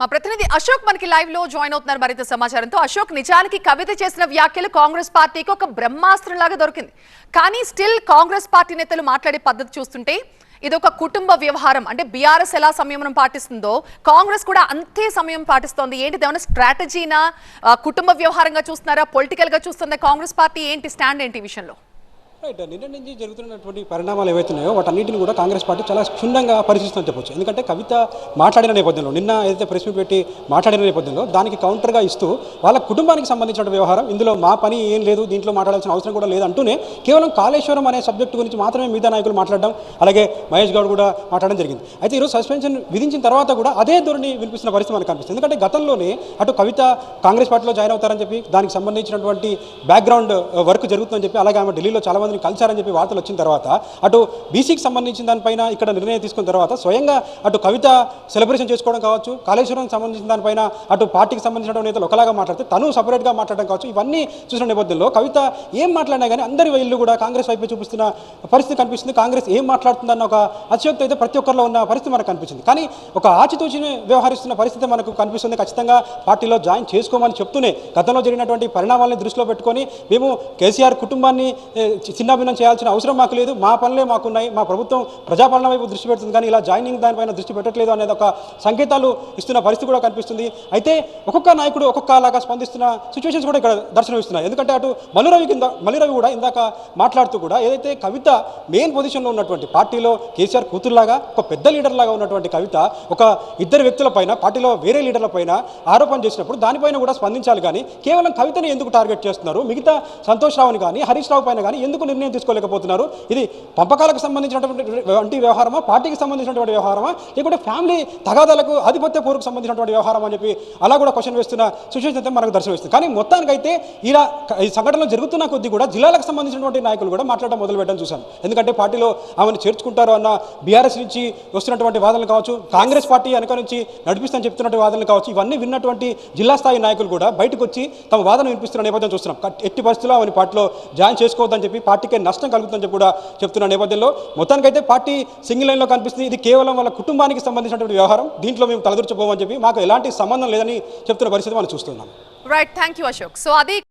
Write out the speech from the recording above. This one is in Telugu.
మా ప్రతినిధి అశోక్ మనకి లైవ్లో జాయిన్ అవుతున్నారు మరింత సమాచారంతో. అశోక్ నిజానికి కవిత చేసిన వ్యాఖ్యలు కాంగ్రెస్ పార్టీకి ఒక బ్రహ్మాస్త్రం లాగా దొరికింది. కానీ స్టిల్ కాంగ్రెస్ పార్టీ నేతలు మాట్లాడే పద్ధతి చూస్తుంటే ఇది ఒక కుటుంబ వ్యవహారం. అంటే బీఆర్ఎస్ ఎలా సంయమనం పాటిస్తుందో కాంగ్రెస్ కూడా అంతే సమయం పాటిస్తోంది. ఏంటి ఏమైనా స్ట్రాటజీనా కుటుంబ వ్యవహారంగా చూస్తున్నారా? పొలిటికల్గా చూస్తుందా కాంగ్రెస్ పార్టీ ఏంటి? స్టాండ్ ఏంటి విషయంలో? రైట్ నిన్న నుంచి జరుగుతున్నటువంటి పరిణామాలు ఏవైతున్నాయో వాటన్నిటిని కూడా కాంగ్రెస్ పార్టీ చాలా క్షుణ్ణంగా పరిశీలిస్తుందని చెప్పొచ్చు ఎందుకంటే కవిత మాట్లాడిన నేపథ్యంలో నిన్న ఏదైతే ప్రెస్ మీట్ పెట్టి మాట్లాడిన నేపథ్యంలో దానికి కౌంటర్గా ఇస్తూ వాళ్ళ కుటుంబానికి సంబంధించిన వ్యవహారం ఇందులో మా పని ఏం లేదు దీంట్లో మాట్లాడాల్సిన అవసరం కూడా లేదు అంటూనే కేవలం కాళేశ్వరం అనే సబ్జెక్టు గురించి మాత్రమే మిగతా నాయకులు మాట్లాడడం అలాగే మహేష్ గౌడ్ కూడా మాట్లాడడం జరిగింది. అయితే ఈరోజు సస్పెన్షన్ విధించిన తర్వాత కూడా అదే ధోరణి వినిపిస్తున్న పరిస్థితి మనకు కనిపిస్తుంది. ఎందుకంటే గతంలోనే అటు కవిత కాంగ్రెస్ పార్టీలో జాయిన్ అవుతారని చెప్పి దానికి సంబంధించినటువంటి బ్యాక్గ్రౌండ్ వర్క్ జరుగుతుందని చెప్పి అలాగే ఆమె ఢిల్లీలో చాలా మందిని కలిశారని చెప్పి వార్తలు వచ్చిన తర్వాత అటు బీసీకి సంబంధించిన దానిపైన ఇక్కడ నిర్ణయం తీసుకున్న తర్వాత స్వయంగా అటు కవిత సెలబ్రేషన్ చేసుకోవడం కావచ్చు కాళేశ్వరం సంబంధించిన దానిపైన అటు పార్టీకి సంబంధించిన నేతలు ఒకలాగా మాట్లాడితే తను సపరేట్గా మాట్లాడడం కావచ్చు ఇవన్నీ చూసిన నేపథ్యంలో కవిత ఏం మాట్లాడినా కానీ అందరి ఇల్లు కూడా కాంగ్రెస్ వైపు చూపిస్తున్న పరిస్థితి కనిపిస్తుంది. కాంగ్రెస్ ఏం మాట్లాడుతుందన్న ఒక అత్యోక్తి అయితే ప్రతి ఒక్కరిలో ఉన్న పరిస్థితి మనకు కనిపించింది. కానీ ఒక ఆచితూచిని వ్యవహరిస్తున్న పరిస్థితి మనకు కనిపిస్తుంది. ఖచ్చితంగా పార్టీలో జాయిన్ చేసుకోమని చెప్తూనే గతంలో జరిగినటువంటి పరిణామాలను దృష్టిలో పెట్టుకొని మేము కేసీఆర్ కుటుంబాన్ని చిన్నాభిన్నం చేయాల్సిన అవసరం మాకు లేదు. మా పనులే మాకున్నాయి. మా ప్రభుత్వం ప్రజాపాలన వైపు దృష్టి పెడుతుంది కానీ ఇలా జాయినింగ్ దానిపైన దృష్టి పెట్టట్లేదు అనేది ఒక సంకేతాలు ఇస్తున్న పరిస్థితి కూడా కనిపిస్తుంది. అయితే ఒక్కొక్క నాయకుడు ఒక్కొక్కలాగా స్పందిస్తున్న సిచ్యువేషన్స్ కూడా ఇక్కడ దర్శనమిస్తున్నాయి. ఎందుకంటే అటు మల్లురవి కింద మల్లురవి కూడా ఇందాక మాట్లాడుతూ కూడా ఏదైతే కవిత మెయిన్ పొజిషన్లో ఉన్నటువంటి పార్టీలో కేసీఆర్ కూతురులాగా ఒక పెద్ద లీడర్ లాగా ఉన్నటువంటి కవిత ఒక ఇద్దరు వ్యక్తుల పైన పార్టీలో వేరే లీడర్ల పైన ఆరోపణ చేసినప్పుడు దానిపైన కూడా స్పందించాలి కానీ కేవలం కవితని ఎందుకు టార్గెట్ చేస్తున్నారు? మిగతా సంతోష్ రావుని కానీ హరీష్ రావు పైన కానీ ఎందుకు నిర్ణయం తీసుకోలేకపోతున్నారు. ఇది పంపకాలకు సంబంధించినటువంటి వంటి వ్యవహారమా? పార్టీకి సంబంధించినటువంటి వ్యవహారమా? లేకుంటే ఫ్యామిలీ తగాదాలకు ఆధిపత్య పూర్వకు సంబంధించినటువంటి వ్యవహారం అని చెప్పి అలా కూడా క్వశ్చన్ వేస్తున్న సిచ్యువేషన్ అయితే మనకు దర్శనమిస్తుంది కానీ మొత్తానికైతే ఇలా ఈ సంఘటనలు జరుగుతున్న కొద్దీ కూడా జిల్లాలకు సంబంధించినటువంటి నాయకులు కూడా మాట్లాడడం మొదలు పెట్టడం చూశాను. ఎందుకంటే పార్టీలో ఆమెను చేర్చుకుంటారు అన్న బీఆర్ఎస్ నుంచి వస్తున్నటువంటి వాదనలు కావచ్చు కాంగ్రెస్ పార్టీ వెనక నుంచి నడిపిస్తాను చెప్తున్నటువంటి వాదనలు కావచ్చు ఇవన్నీ విన్నటువంటి జిల్లా స్థాయి నాయకులు కూడా బయటకు వచ్చి తమ వాదన వినిపిస్తున్న నేపథ్యం చూస్తున్నాం. ఎట్టి పరిస్థితుల్లో ఆమెను పార్టీలో జాయిన్ చేసుకోవద్దని చెప్పి పార్టీ పార్టీకే నష్టం కలుగుతుందని చెప్పి కూడా చెప్తున్న నేపథ్యంలో మొత్తానికైతే పార్టీ సింగిల్ లైన్లో కనిపిస్తుంది. ఇది కేవలం వాళ్ళ కుటుంబానికి సంబంధించినటువంటి వ్యవహారం. దీంట్లో మేము తలదూర్చిపోమని చెప్పి మాకు ఎలాంటి సంబంధం లేదని చెప్తున్న పరిస్థితి మనం చూస్తున్నాం. Right thank you Ashok so అది